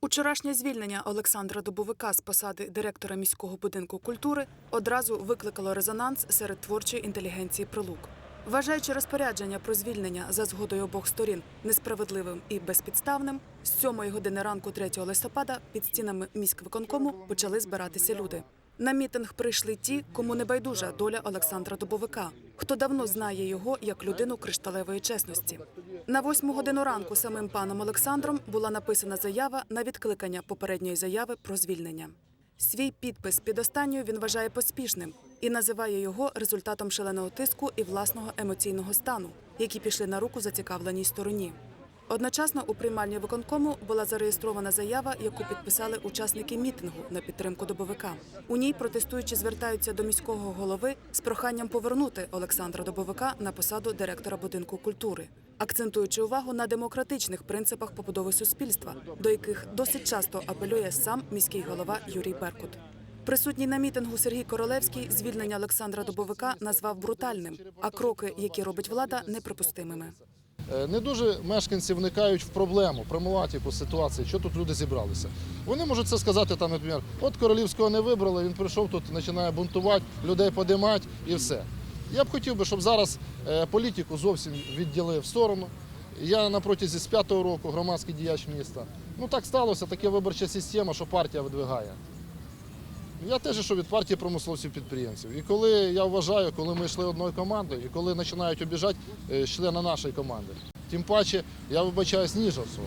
Учорашнє звільнення Олександра Дубовика з посади директора міського будинку культури одразу викликало резонанс серед творчої інтелігенції Прилук. Вважаючи розпорядження про звільнення за згодою обох сторін несправедливим і безпідставним, з 7 години ранку 3 листопада під стінами міськвиконкому почали збиратися люди. На мітинг прийшли ті, кому не байдужа доля Олександра Дубовика, хто давно знає його як людину кришталевої чесності. На восьму годину ранку самим паном Олександром була написана заява на відкликання попередньої заяви про звільнення. Свій підпис під останньою він вважає поспішним і називає його результатом шаленого тиску і власного емоційного стану, які пішли на руку зацікавленій стороні. Одночасно у приймальні виконкому була зареєстрована заява, яку підписали учасники мітингу на підтримку добовика. У ній протестуючі звертаються до міського голови з проханням повернути Олександра Добовика на посаду директора будинку культури, акцентуючи увагу на демократичних принципах побудови суспільства, до яких досить часто апелює сам міський голова Юрій Беркут. Присутній на мітингу Сергій Королевський звільнення Олександра Добовика назвав брутальним, а кроки, які робить влада, неприпустимими. Е, Не дуже мешканці вникають в проблему, проблематику ситуації, що тут люди зібралися. Вони можуть це сказати, там, наприклад, от Королівського не вибрали, він прийшов тут, починає бунтувати, людей подимати і все. Я б хотів би, щоб зараз е, політику зовсім відділив в сторону. Я на протязі з п'ятого року громадський діяч міста. Ну так сталося, таке виборча система, що партія видвигає. Я теж йшов від партії промисловців підприємців. І коли я вважаю, коли ми йшли одною командою, і коли починають обіжати е, члени нашої команди, тим паче я вибачаюсь Ніжовцю.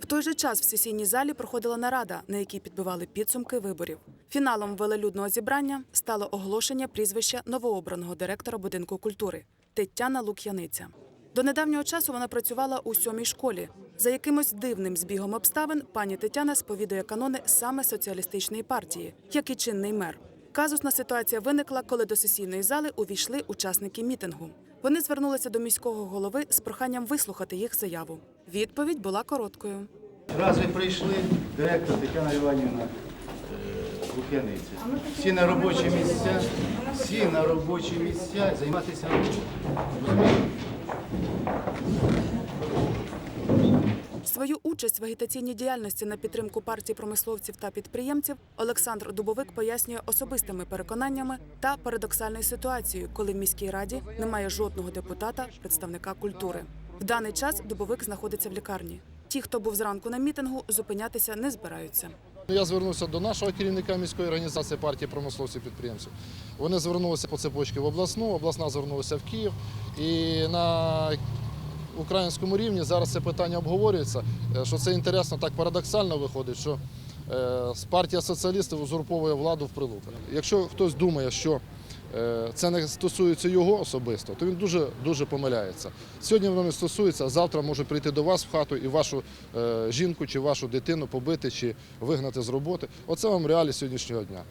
В той же час в сесійній залі проходила нарада, на якій підбивали підсумки виборів. Фіналом велелюдного зібрання стало оголошення прізвища новообраного директора будинку культури Тетяна Лук'яниця. До недавнього часу вона працювала у сьомій школі. За якимось дивним збігом обставин пані Тетяна сповідує канони саме соціалістичної партії, як і чинний мер. Казусна ситуація виникла, коли до сесійної зали увійшли учасники мітингу. Вони звернулися до міського голови з проханням вислухати їх заяву. Відповідь була короткою. Раз ви прийшли, директор Тетяна Іванівна е, Лук'яниця. Всі на робочі місця, всі на робочі місця займатися? Свою участь в агітаційній діяльності на підтримку партії промисловців та підприємців Олександр Дубовик пояснює особистими переконаннями та парадоксальною ситуацією, коли в міській раді немає жодного депутата, представника культури. В даний час Дубовик знаходиться в лікарні. Ті, хто був зранку на мітингу, зупинятися не збираються. Я звернувся до нашого керівника міської організації партії промисловців підприємців. Вони звернулися по цепочці в обласну, обласна звернулася в Київ. І на українському рівні зараз це питання обговорюється. е, Що це інтересно, так парадоксально виходить, що е, партія соціалістів узурповує владу в Прилуках. Якщо хтось думає, що це не стосується його особисто, то він дуже дуже помиляється. Сьогодні воно не стосується, а завтра може прийти до вас в хату і вашу е, жінку чи вашу дитину побити чи вигнати з роботи. Оце вам реалі сьогоднішнього дня.